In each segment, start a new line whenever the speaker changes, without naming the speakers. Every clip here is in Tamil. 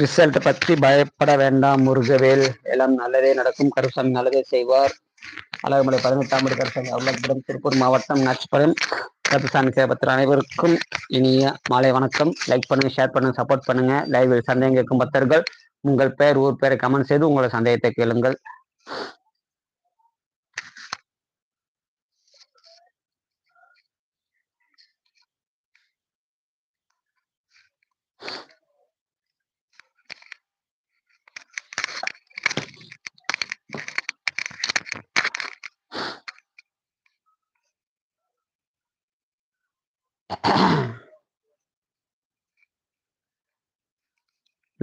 ரிசல்ட் பற்றி பயப்பட வேண்டாம் முருகவேல். எல்லாம் நல்லதே நடக்கும். கருசாமி நல்லதே செய்வார். அழகுமலை பதினெட்டாம் ஆண்டு கருசாமி அவ்வளவுபுரம் திருப்பூர் மாவட்டம் நாச்சிபுரம். கருசாமி சேபத்தில் அனைவருக்கும் இனிய மாலை வணக்கம். லைக் பண்ணுங்க ஷேர் பண்ணுங்க சப்போர்ட் பண்ணுங்க. லைவில் சந்தேகம் கேட்கும் பக்தர்கள் உங்கள் பெயர் ஊர் பெயரை கமெண்ட் செய்து உங்களோட சந்தேகத்தை கேளுங்கள்.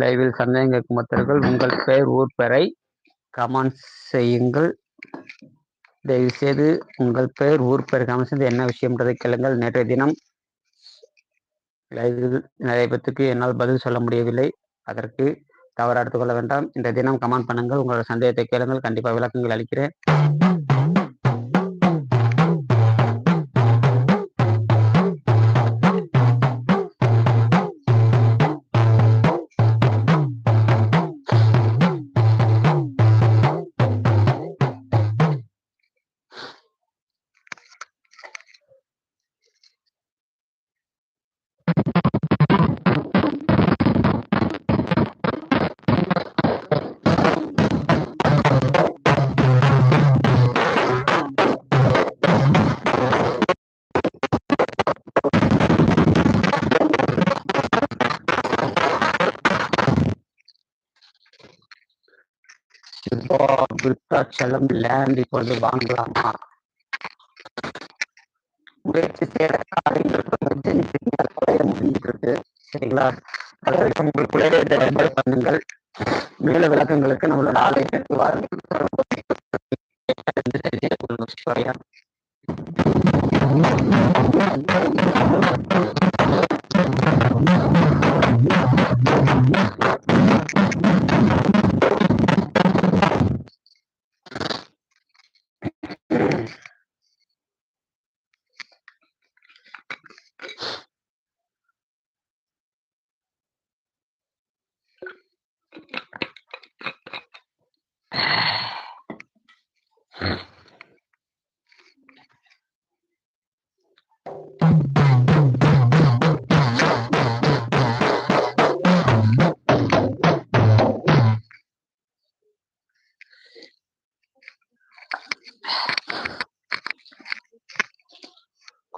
லைவில் சந்தேகம் கேட்கும் பக்தர்கள் உங்கள் பெயர் ஊர் பெயரை கமெண்ட் செய்யுங்கள். தயவு செய்து உங்கள் பெயர் ஊர் பெயர் கமெண்ட் செய்து என்ன விஷயம்ன்றதை கேளுங்கள். நேற்றைய தினம் லைவில் நிறைய பேத்துக்கு என்னால் பதில் சொல்ல முடியவில்லை. அதற்கு தவறு எடுத்துக்கொள்ள வேண்டாம். இந்த தினம் கமெண்ட் பண்ணுங்கள். உங்களோட சந்தேகத்தை கேளுங்கள். கண்டிப்பாக விளக்கங்கள் அளிக்கிறேன். விருத்தாச்சலம் லேண்ட் இப்பொழுது வாங்கலாமா? முயற்சி செய்யற காரியங்களுக்கு முடிஞ்சிருக்கு சரிங்களா? அதற்கு உங்களுக்குள்ளே ரெஃபர் பண்ணுங்கள் மேல விளக்கங்களுக்கு நம்மளோட ஆலயத்திற்கு வாருங்கள்.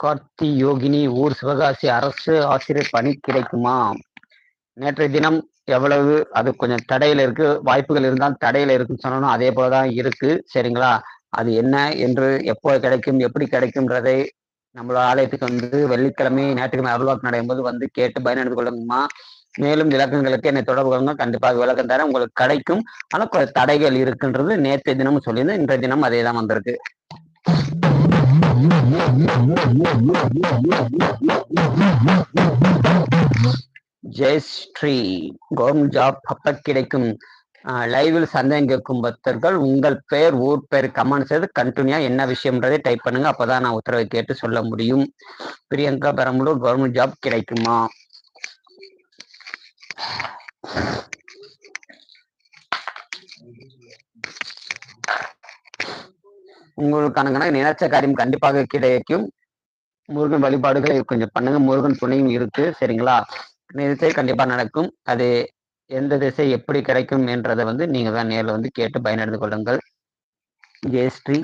கார்த்தி யோகினி ஊர் சிவகாசி அரசு ஆசிரியர் பணி கிடைக்குமா? நேற்றைய தினம் எவ்வளவு? அது கொஞ்சம் தடையில இருக்கு. வாய்ப்புகள் இருந்தால் தடையில இருக்குன்னு சொன்னோம் அதே போலதான் இருக்கு. சரிங்களா? அது என்ன? என்று எப்போ கிடைக்கும்? எப்படி கிடைக்கும்ன்றதை நம்மளோட ஆலயத்துக்கு வந்து வெள்ளிக்கிழமை ஞாயிற்றுக்கிழமை அருள்வாக்கு நடையும் போது வந்து கேட்டு பயனெடுத்து கொள்ளுங்கம்மா. மேலும் விளக்கங்களுக்கு என்னை தொடர்பு கொள்ளுங்க கண்டிப்பாக விளக்கம் தரேன். உங்களுக்கு கிடைக்கும். ஆனா கொஞ்சம் தடைகள் இருக்குன்றது நேற்றைய தினமும் சொல்லியிருந்தேன். இன்றைய தினம் அதே தான் வந்திருக்கு. ஜெயஸ்ரீ கவர்மெண்ட் ஜாப் அப்ப கிடைக்கும். லைவில் சந்தேகம் கேட்கும் பக்தர்கள் உங்கள் பெயர் ஊர் பெயர் கமெண்ட் செய்து கண்டினியூ என்ன விஷயம்ன்றதை டைப் பண்ணுங்க. அப்பதான் நான் உத்தரவை கேட்டு சொல்ல முடியும். பிரியங்கா பெரம்பலூர் கவர்மெண்ட் ஜாப் கிடைக்குமா? உங்களுக்கான கணக்கு நினைச்ச காரியம் கண்டிப்பாக கிடைக்கும் முருகன் வழிபாடுகளை கொஞ்சம் பண்ணுங்க. முருகன் துணையும் இருக்கு. சரிங்களா? நினைச்சே கண்டிப்பா நடக்கும். அது எந்த திசை எப்படி கிடைக்கும் என்றதை வந்து நீங்க தான் நேரில் வந்து கேட்டு பயனடைந்து கொள்ளுங்கள். ஜெயஸ்ரீ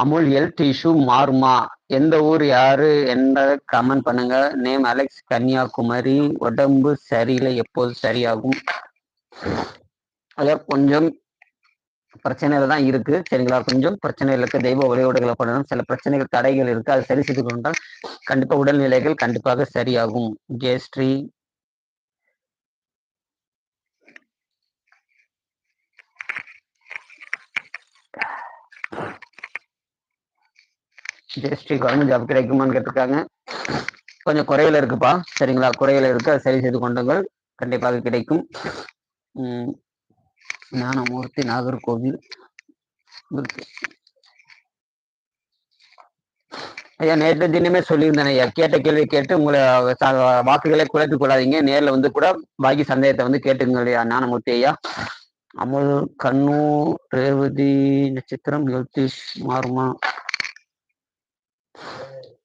அமுல் எல் டிஷ்யூ மாறுமா? எந்த ஊர் யாரு? என்ற கமெண்ட் பண்ணுங்க. Name Alex Kanyakumari. உடம்பு சரியில்லை. எப்போது சரியாகும்? அதாவது கொஞ்சம் பிரச்சனையில தான் இருக்கு. சரிங்களா? கொஞ்சம் பிரச்சனைகள் இருக்கு. தெய்வ வழிபாடுகளை பண்ணணும். சில பிரச்சனைகள் தடைகள் இருக்கு. அதை சரி செய்து கொண்டால் கண்டிப்பா உடல்நிலைகள் கண்டிப்பாக சரியாகும். ஜெயஸ்ரீ ஜெயஸ்ரீ கவர்மெண்ட் ஜாப் கிடைக்குமான்னு கேட்டிருக்காங்க. கொஞ்சம் குறையில இருக்குப்பா. சரிங்களா? குறையில இருக்கு. அதை சரி செய்து கொண்டுங்கள். கண்டிப்பாக கிடைக்கும். உம் ஞானமூர்த்தி நாகர்கோவில். ஐயா நேற்று தினமே சொல்லியிருந்தேன் ஐயா. கேட்ட கேள்வி கேட்டு உங்களை வாக்குகளை குழப்பிக் கொள்ளாதீங்க. நேர்ல வந்து கூட பாக்கி சந்தேகத்தை வந்து கேட்டுங்க ஐயா ஞானமூர்த்தி ஐயா. அமுல் கண்ணூர் ரேவதி நட்சத்திரம் யோதிஷ் மாறுமா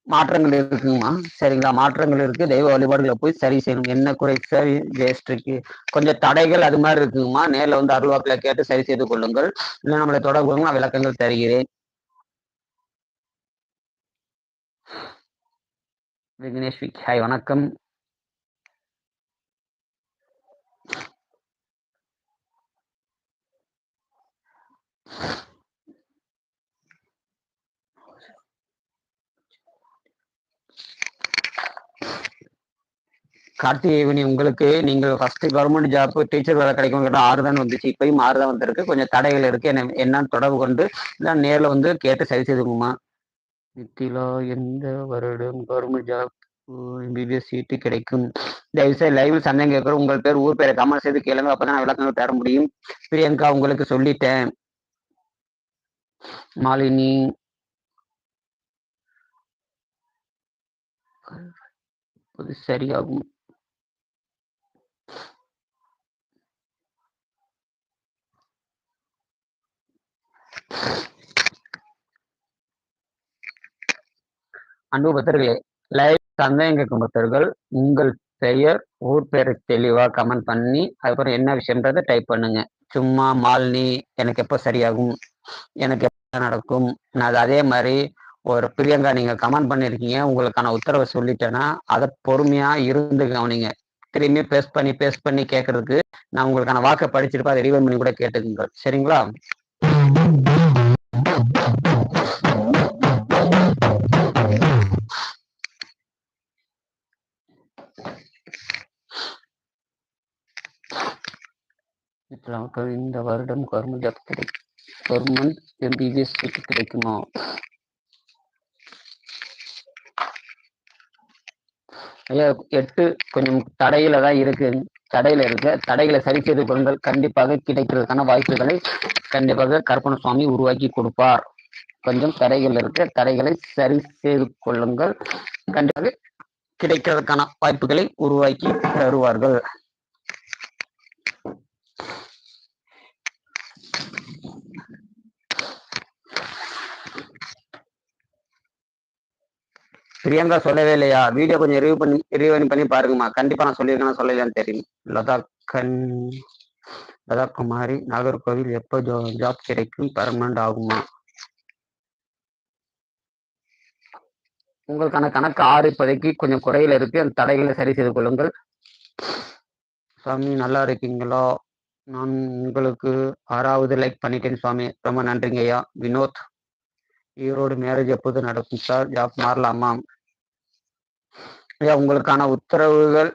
மாற்றங்கள் இருக்குங்கம்மா. சரிங்களா? மாற்றங்கள் இருக்கு. தெய்வ வழிபாடுகளை போய் சரி செய்யணும். என்ன குறை? சரி வேஸ்ட்ருக்கு கொஞ்சம் தடைகள் அது மாதிரி இருக்குங்கம்மா. நேரில் வந்து அருள்வாக்கில் கேட்டு சரி செய்து கொள்ளுங்கள். இல்லை நம்மளை தொடர்பு நான் விளக்கங்கள் தருகிறேன். விக்னேஷ் ஹாய் வணக்கம். கார்த்திகேயனி உங்களுக்கு நீங்கள் ஃபர்ஸ்ட் கவர்மெண்ட் ஜாப் டீச்சர் வேலை கிடைக்கும் ஆறு தான் வந்துச்சு. இப்பயும் ஆறு தான் வந்திருக்கு. கொஞ்சம் தடைகள் இருக்கு. என்ன என்னன்னு தொடர்பு கொண்டு நான் நேரில் வந்து கேட்டு சரி செய்துக்குமா நித்திலா எந்த வருடம் கவர்மெண்ட் ஜாப் எம்பிபிஎஸ் சீட்டு கிடைக்கும்? தயவுசெய்து லைவில் சந்தேகம் கேட்குறோம். உங்கள் பேர் ஊர் பேரை கமல் செய்து கேளுங்க. அப்பதான் நான் விளக்கங்கள் தர முடியும். பிரியங்கா உங்களுக்கு சொல்லிட்டேன். மாலினி. சரியாகும். அன்பு பக்தர்களே லைவ் சந்தேகம் கேட்கும் பக்தர்கள் உங்கள் பெயர் ஊர் பெயரை தெளிவா கமெண்ட் பண்ணி அதுக்கப்புறம் என்ன விஷயம்ன்றத டைப் பண்ணுங்க. சும்மா மாலினி எனக்கு எப்போ சரியாகும்? எனக்கு எப்போ நடக்கும்? நான் அதே மாதிரி ஒரு பிரியங்கா நீங்க கமெண்ட் பண்ணிருக்கீங்க உங்களுக்கான உத்தரவை சொல்லிட்டேன்னா அதை பொறுமையா இருந்து கவனிங்க. திரும்பி பேஸ்ட் பண்ணி பேஸ்ட் பண்ணி கேட்கறதுக்கு நான் உங்களுக்கான வாக்கை படிச்சிருப்பேன் அதை ரிவைன் பண்ணி கூட கேட்டுக்குங்க. சரிங்களா? இந்த வருடம் கவர்மெண்ட் ஜாப் கிடைக்கும் கவர்மெண்ட் எம்பிபிஎஸ் சீட்டு கிடைக்குமா? ஐயா எட்டு கொஞ்சம் தடையில தான் இருக்கு. தடையில இருக்கு. தடைகளை சரி செய்து கொள்ளுங்கள். கண்டிப்பாக கிடைக்கிறதுக்கான வாய்ப்புகளை கண்டிப்பாக கற்பன சுவாமி உருவாக்கி கொடுப்பார். கொஞ்சம் தடைகள் இருக்கு. தடைகளை சரி செய்து கொள்ளுங்கள். கண்டிப்பாக கிடைக்கிறதுக்கான வாய்ப்புகளை உருவாக்கி தருவார்கள். பிரியங்கா சொல்லவே இல்லையா? வீடியோ கொஞ்சம் ரிவ்யூ பண்ணி ரிவ்யூ பண்ணி பாருங்கம்மா. கண்டிப்பா நான் சொல்லியிருக்கேன் சொல்லலையான்னு தெரியும் லதா கண் லதா குமாரி நாகர்கோவில் எப்போ ஜாப் கிடைக்கும்? பர்மனண்ட் ஆகுமா? உங்களுக்கான கணக்கு ஆறு இப்போதைக்கு கொஞ்சம் குறையில இருக்கு. அந்த தடைகளை சரி செய்து கொள்ளுங்கள். சுவாமி நல்லா இருக்கீங்களா? நான் உங்களுக்கு ஆறாவது லைக் பண்ணிட்டேன் சுவாமி. ரொம்ப நன்றிங்க ஐயா வினோத் ஈரோடு மேரேஜ் எப்போது நடக்கும் சார்? ஜாப் மாறலாமா? ஐயா உங்களுக்கான உத்தரவுகள்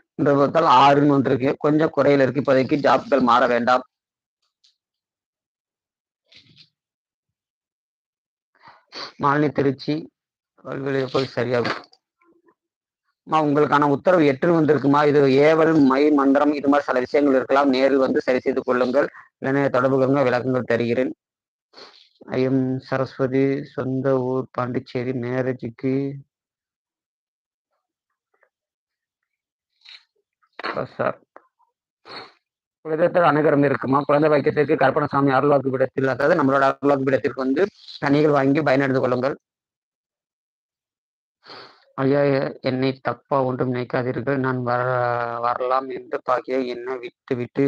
ஆறுன்னு வந்திருக்கு கொஞ்சம் குறையில இருக்கு. இப்போதைக்கு ஜாப்கள் மாற வேண்டாம். மாலினி திருச்சி கல்வியில் போய் சரியாகும் உங்களுக்கான உத்தரவு எட்டு வந்திருக்குமா? இது ஏவல் மை மந்திரம் இது மாதிரி சில விஷயங்கள் இருக்கலாம். நேரில் வந்து சரி செய்து கொள்ளுங்கள். இல்லைன்னா தொடர்புகளுங்க விளக்கங்கள் தருகிறேன். ஐஎம் சரஸ்வதி சொந்த ஊர் பாண்டிச்சேரி மேரேஜுக்கு சார் குலதெய்வத்தில் அனுகரம் இருக்குமா? குழந்தை வைக்கத்திற்கு கற்பனசாமி அருள்வாக்கு பீடத்தில் அதாவது நம்மளோட அருள்வாக்கு பீடத்திற்கு வந்து கனிகள் வாங்கி பயனடைந்து கொள்ளுங்கள். ஐயா என்னை தப்பா ஒன்றும் நினைக்காதீர்கள். நான் வர வரலாம் என்று பாக்கிய என்னை விட்டு விட்டு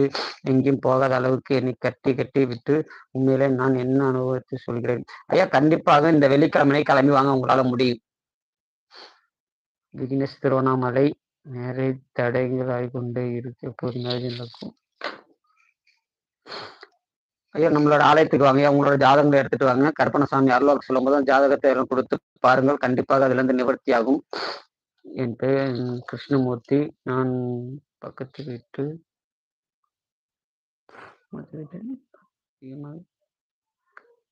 எங்கேயும் போகாத அளவுக்கு என்னை கட்டி கட்டி விட்டு உண்மையிலே நான் என்ன அனுபவத்தை சொல்கிறேன்? ஐயா கண்டிப்பாக இந்த வெள்ளிக்கிழமை கிளம்பி வாங்க உங்களால முடியும். விக்னேஷ் திருவண்ணாமலை நிறைய தடைகள் ஆகிக்கொண்டே இருக்கு எப்போது மேரேஜ் நடக்கும் ஐயா நம்மளோட ஆலயத்துக்கு வாங்க உங்களோட ஜாதகங்களை எடுத்துட்டு வாங்க. கற்பனசாமி அருளாக்கு சொல்லும் போது ஜாதகத்தை கொடுத்து பாருங்கள். கண்டிப்பாக அதுல இருந்து நிவர்த்தி ஆகும் என் பெயர் கிருஷ்ணமூர்த்தி. நான் பக்கத்து வீட்டு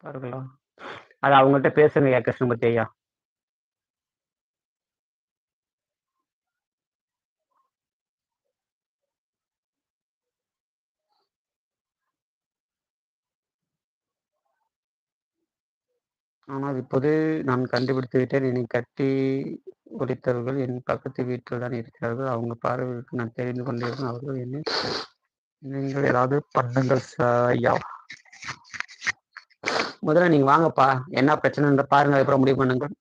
பார்க்கலாம் அது அவங்கள்ட்ட பேசுங்க ஐயா கிருஷ்ணமூர்த்தி ஐயா. ஆனால் இப்போது நான் கண்டுபிடித்து விட்டேன். என்னை கட்டி உடைத்தவர்கள் என் பக்கத்து வீட்டில் தான் இருக்கிறார்கள். அவங்க பார்வைகளுக்கு நான் தெரிந்து கொண்டிருக்கேன் அவர்கள் என்னை நீங்கள் ஏதாவது பண்ணுங்கள் ஐயா முதல்ல நீங்க வாங்கப்பா. என்ன பிரச்சனைன்ற பாருங்க அதுக்கப்புறம் முடிவு பண்ணுங்கள்.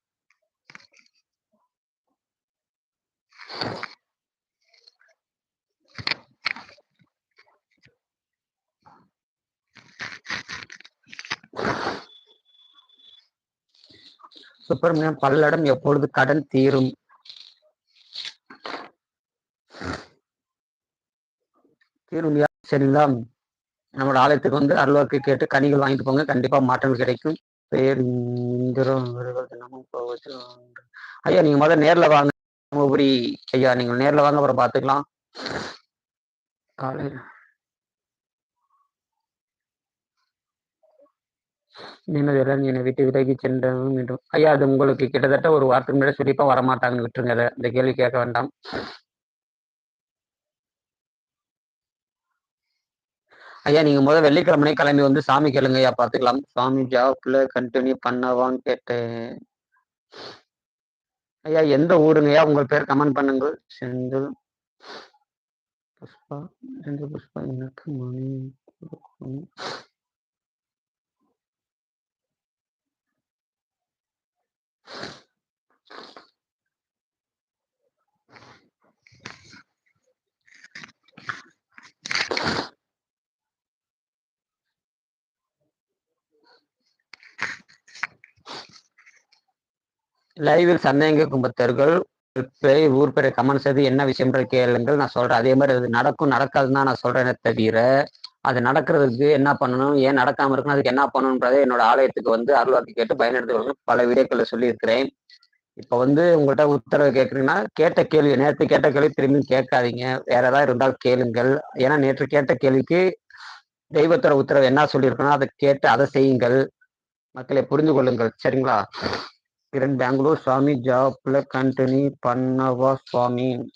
சுப்பிரமணியம் பல்லடம் எப்பொழுது கடன் தீரும்? தீரும் சரிதான் நம்மளோட ஆலயத்துக்கு வந்து அருள்வாக்கு கேட்டு கனிகள் வாங்கிட்டு போங்க. கண்டிப்பா மாற்றங்கள் கிடைக்கும். பேர் தினமும் ஐயா நீங்க முதல்ல நேர்ல வாங்க. தருமபுரி ஐயா நீங்க நேர்ல வாங்க அப்புறம் பாத்துக்கலாம் காலையில். நினைவுடன் என்னை விட்டு விலகி சென்றதும் என்றும் ஐயா அது உங்களுக்கு கிட்டத்தட்ட ஒரு வாரத்துக்கு முன்னாடி சொல்லிப்பா வரமாட்டாங்கன்னு விட்டுருங்க. அதை இந்த கேள்வி கேட்க வேண்டாம். ஐயா நீங்க முதல் வெள்ளிக்கிழமை கிளம்பி வந்து சாமி கேளுங்க ஐயா பாத்துக்கலாம் சாமி ஜாப்ல கண்டினியூ பண்ணவான்னு கேட்டேன். ஐயா எந்த ஊருங்க ஐயா? உங்கள் பேர் கமெண்ட் பண்ணுங்க. செந்தில் புஷ்பா. செந்தில் புஷ்பா எனக்கு மணி. லைவில் சந்தேக கும்பத்தர்கள் ஊர் பேரை கமெண்ட் செய்து என்ன விஷயம்ன்ற கேளுங்கள். நான் சொல்றேன். அதே மாதிரி அது நடக்கும் நடக்காதுன்னு நான் சொல்றேனே தவிர அது நடக்கிறதுக்கு என்ன பண்ணணும் ஏன் நடக்காம இருக்கணும் அதுக்கு என்ன பண்ணணுன்றதை என்னோட ஆலயத்துக்கு வந்து அருள்வாக்கு கேட்டு பயனெடுத்து பல வீடியோக்களை சொல்லியிருக்கிறேன். இப்ப வந்து உங்கள்கிட்ட உத்தரவு கேட்குறீங்கன்னா கேட்ட கேள்வி நேற்று கேட்ட கேள்வி திரும்பி கேட்காதீங்க. வேற ஏதாவது இருந்தால் கேளுங்கள். ஏன்னா நேற்று கேட்ட கேள்விக்கு தெய்வத்தோட உத்தரவு என்ன சொல்லியிருக்கணும் அதை கேட்டு அதை செய்யுங்கள். மக்களை புரிந்து கொள்ளுங்கள். சரிங்களா? கிரண் பெங்களூர் சுவாமி ஜாப்ல கண்டினியூ பண்ணவா சுவாமி.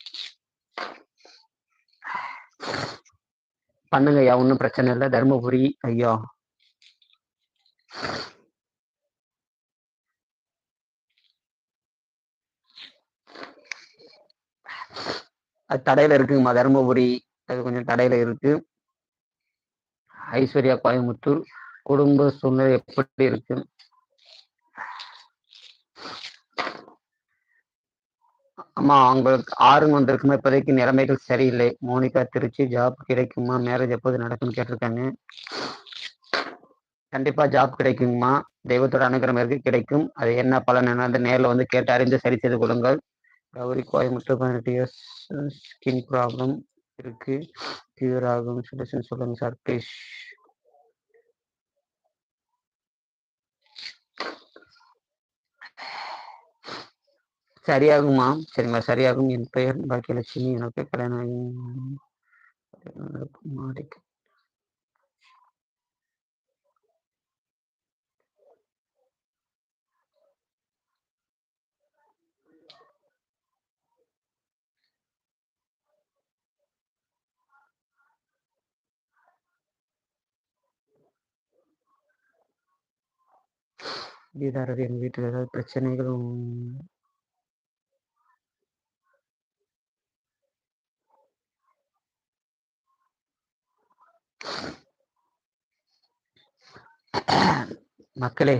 பண்ணுங்க ஐயா ஒன்றும் பிரச்சனை இல்லை. தருமபுரி ஐயா. அது தடையில இருக்குங்கம்மா தருமபுரி. அது கொஞ்சம் தடையில இருக்கு. ஐஸ்வர்யா கோயம்புத்தூர் குடும்ப சூழ்நிலை எப்படி இருக்கு? அம்மா அவங்களுக்கு ஆறுன்னு வந்திருக்குமா? இப்போதைக்கு நிலைமைகள் சரியில்லை. மோனிகா திருச்சி ஜாப் கிடைக்குமா? மேரேஜ் எப்போது நடக்கும்னு கேட்டிருக்காங்க. கண்டிப்பா ஜாப் கிடைக்குங்கம்மா. தெய்வத்தோட அனுகிரகம் இருக்கு கிடைக்கும். அது என்ன பலன் என்ன நேரில் வந்து கேட்டு அறிந்து சரி செய்து கொள்ளுங்கள். கௌரி கோயம்புத்தூர் பதினெட்டு இயர்ஸ் ஸ்கின் ப்ராப்ளம் இருக்கு. கியூர் ஆகும் சொல்யூஷன் சொல்லுங்க சார் ப்ளீஸ் சரியாகுமா சரிங்களா சரியாகும் என் பெயர் பாக்கியலட்சுமி எனக்கு கல்யாணம் மாடிக்கு கீதாரதி என் வீட்டில் ஏதாவது பிரச்சனைகள் மக்களே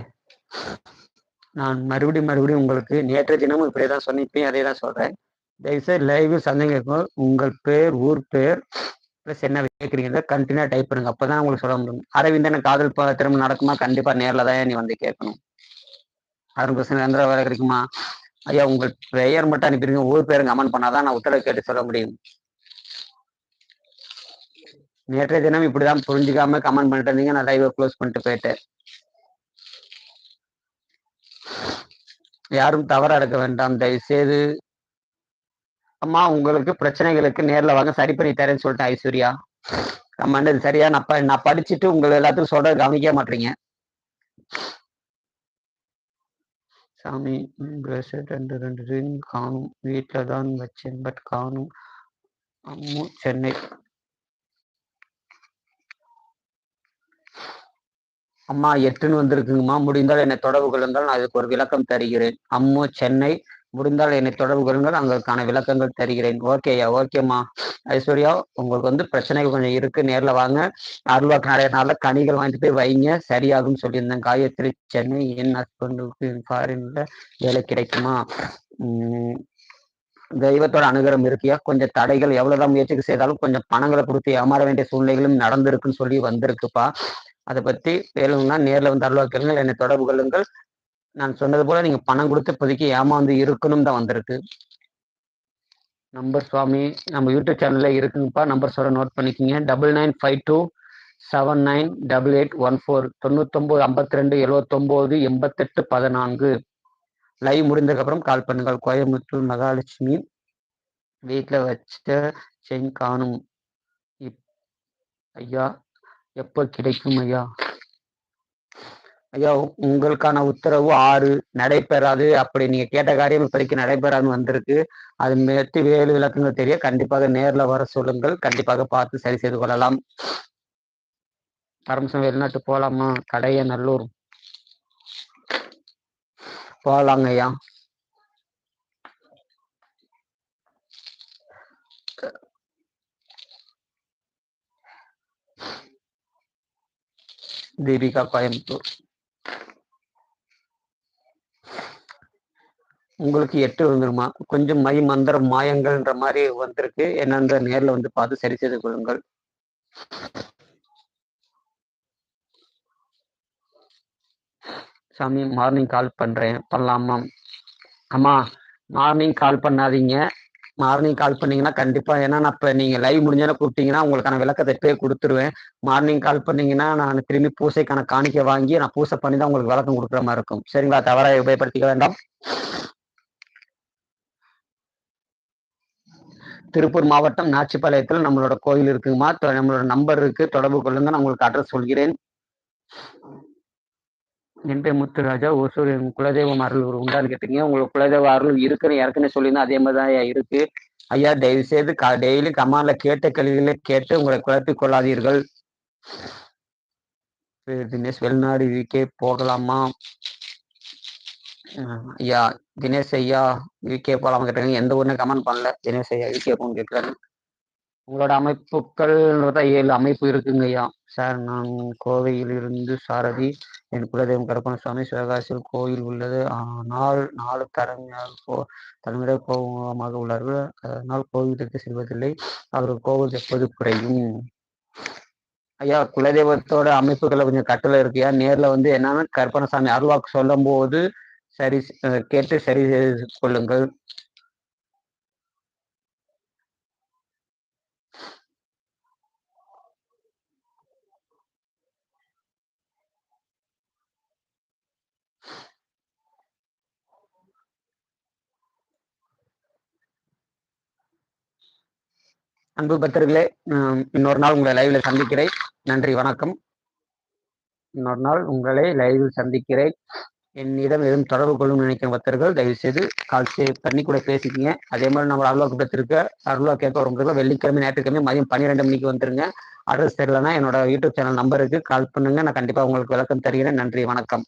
நான் மறுபடியும் மறுபடியும் உங்களுக்கு நேற்று தினமும் இப்படியே தான் சொன்னேன் இப்பயும் அதே தான் சொல்றேன். தயவுசெய்து லைவ் சந்தேகம் இருக்கும் உங்கள் பேர் ஊர் பேர் ப்ளஸ் என்ன கேட்குறீங்க கண்டினியூ டைப் பண்ணுங்க. அப்போதான் உங்களுக்கு சொல்ல முடியும். அரவிந்தன் காதல் திரும்ப நடக்குமா? கண்டிப்பா நேரில் தான் நீ வந்து கேட்கணும். அருண் கிருஷ்ணன் எந்த வேலை கிடைக்குமா? ஐயா உங்கள் பெயர் மட்டும் அனுப்பிடுங்க. ஊர் பேருங்க அமன் பண்ணாதான் நான் உத்தரவு கேட்டு சொல்ல முடியும். நேற்றைய தினம் இப்படிதான் புரிஞ்சுக்காம கமெண்ட் பண்ணிட்டு இருந்தீங்க. நான் லைவ் க்ளோஸ் பண்ணிட்டு போயிட்டேன். யாரும் தவறா அடக்க வேண்டாம். தயவு செய்து அம்மா உங்களுக்கு பிரச்சனைகளுக்கு நேர்ல வாங்க. சரி பண்ணி தரேன்னு சொல்லிட்டேன் ஐஸ்வர்யா. கமாண்ட் சரியா நான் நான் படிச்சுட்டு உங்களை எல்லாத்துக்கும் சொல்ற கவனிக்க மாட்டீங்க. சாமி ரெண்டு ரெண்டு ரிங் காணும். வீட்டில் தான் வச்சேன் பட் காணும். அம்மு சென்னை. அம்மா எட்டுன்னு வந்திருக்குங்கம்மா. முடிந்தால் என்னை தொடர்பு கொள்ளுங்கள். நான் அதுக்கு ஒரு விளக்கம் தருகிறேன். அம்மு சென்னை. முடிந்தால் என்னை தொடர்பு கொள்ளுங்கள். அங்களுக்கான விளக்கங்கள் தருகிறேன். ஓகேயா ஓகேம்மா ஐஸ்வர்யா உங்களுக்கு வந்து பிரச்சனைகள் கொஞ்சம் இருக்கு. நேர்ல வாங்க. அருள்வாக்கு நிறைய நாள்ல கனிகள் வாங்கிட்டு போய் வைங்க. சரியாகும் சொல்லியிருந்தேன். காயத்ரி சென்னை. என் ஹஸ்பண்டுக்கு ஃபாரின்ல வேலை கிடைக்குமா? உம் தெய்வத்தோட அனுகிரம் இருக்கியா? கொஞ்சம் தடைகள் எவ்வளவுதான் முயற்சிக்கு செய்தாலும் கொஞ்சம் பணங்களை கொடுத்து ஏமாற வேண்டிய சூழ்நிலைகளும் நடந்திருக்குன்னு சொல்லி வந்திருக்குப்பா. அதை பத்தி வேணும்னா நேரில் வந்து அருள்வாக்குங்கள் என்னை தொடர்பு கொள்ளுங்கள். நான் சொன்னது போல நீங்க பணம் கொடுத்து இப்போதைக்கு ஏமாந்து இருக்கணும் தான் வந்திருக்கு. நம்பர் சுவாமி நம்ம யூடியூப் சேனல்ல இருக்குங்கப்பா. நம்பர் சொல்ல நோட் பண்ணிக்கிங்க. Double nine five two seven nine double eight one four தொண்ணூத்தொம்பது ஐம்பத்தி ரெண்டு எழுவத்தொம்போது எண்பத்தெட்டு பதினான்கு. லைவ் முடிந்ததுக்கப்புறம் கால் பண்ணுங்கள். கோயம்புத்தூர் மகாலட்சுமி வீட்டில் வச்சுட்டு செயின் காணும். இப் ஐயா எப்போ கிடைக்கும் ஐயா? ஐயா உங்களுக்கான உத்தரவு ஆறு நடைபெறாது. அப்படி நீங்க கேட்ட காரியம் இப்போதைக்கு நடைபெறாதுன்னு வந்திருக்கு. அது மேற்று வேறு விளக்கங்கள் தெரிய கண்டிப்பாக நேர்ல வர சொல்லுங்கள். கண்டிப்பாக பார்த்து சரி செய்து கொள்ளலாம். பரமசம் வெளிநாட்டு போகலாமா கடைய நல்லூர். போகலாங்க ஐயா. தீபிகா கோயம்புத்தூர் உங்களுக்கு எட்டு வந்துருமா கொஞ்சம் மை மந்திர மாயங்கள்ன்ற மாதிரி வந்திருக்கு. என்னன்ற நேர்ல வந்து பார்த்து சரி செய்து கொள்ளுங்கள். சாமி மார்னிங் கால் பண்றேன். பண்ணலாமா? அம்மா மார்னிங் கால் பண்ணாதீங்க. மார்னிங் கால் பண்ணீங்கன்னா கண்டிப்பா. ஏன்னா நான் இப்போ நீங்க லைவ் முடிஞ்சோன்னு கூப்பிட்டீங்கன்னா உங்களுக்கான விளக்கத்தை இப்பயே கொடுத்துருவேன். மார்னிங் கால் பண்ணீங்கன்னா நான் திரும்பி பூசைக்கான காணிக்கை வாங்கி நான் பூசை பண்ணி தான் உங்களுக்கு விளக்கம் கொடுக்குற மாதிரி இருக்கும். சரிங்களா? தவறாக உபயோகப்படுத்திக்க வேண்டாம். திருப்பூர் மாவட்டம் நாச்சிப்பாளையத்தில் நம்மளோட கோயில் இருக்குங்கம்மா. நம்மளோட நம்பர் இருக்கு. தொடர்பு கொள்ளுங்க. நான் உங்களுக்கு அட்ரஸ் சொல்கிறேன். என் முத்துராஜா. ஒசூர் குலதெய்வம் அருள் ஒரு உண்டான்னு கேட்டீங்க உங்களுக்கு குலதெய்வ அருள் இருக்குன்னு ஏற்கனவே சொல்லியிருந்தேன் அதே மாதிரி தான் இருக்கு. ஐயா தயவு செய்து டெய்லி கமான்ல கேட்ட கேள்விகளை கேட்டு உங்களை குழப்பிக் கொள்ளாதீர்கள். தினேஷ் வெளிநாடு விக்கே போகலாமா? ஐயா தினேஷ் ஐயா விக்கே போகலாமா கேட்டாங்க எந்த ஊர்னு கமெண்ட் பண்ணல. தினேஷ் ஐயா விக்கே போகணும் கேட்குறாரு. உங்களோட அமைப்புகள் ஏழு அமைப்பு இருக்குங்க ஐயா. சார் நான் கோவையில் இருந்து சாரதி என் குலதெய்வம் கருப்பணசாமி சிவகாசியில் கோயில் உள்ளது. ஆனால் நாலு தலைமையாக கோ தலைமுறை கோபமாக உள்ளார்கள். அதனால் கோவிலுக்கு செல்வதில்லை. அவர் கோவில் எப்போது குறையும் ஐயா குலதெய்வத்தோட அமைப்புகளை கொஞ்சம் கட்டளை இருக்குயா? நேர்ல வந்து என்னன்னா கருப்பணசாமி அருள்வாக்கு சொல்லும் போது சரி கேட்டு சரி செய்து கொள்ளுங்கள். அன்பு பக்தர்களே இன்னொரு நாள் உங்களை லைவ்ல சந்திக்கிறேன். நன்றி வணக்கம். இன்னொரு நாள் உங்களை லைவில் சந்திக்கிறேன். என்னிடம் எதுவும் தொடர்பு கொள்ளும் நினைக்கிற பக்தர்கள் தயவு செய்து கால் பண்ணி கூட பேசிக்கிங்க. அதே மாதிரி நம்ம அருளா கூட்டத்திற்கு அருளா கேட்க வரும்போது வெள்ளிக்கிழமை ஞாயிற்றுக்கிழமை மதியம் பன்னிரெண்டு மணிக்கு வந்துருங்க. அட்ரஸ் தெரியலனா என்னோட யூடியூப் சேனல் நம்பருக்கு கால் பண்ணுங்க. நான் கண்டிப்பா உங்களுக்கு விளக்கம் தருகிறேன். நன்றி வணக்கம்.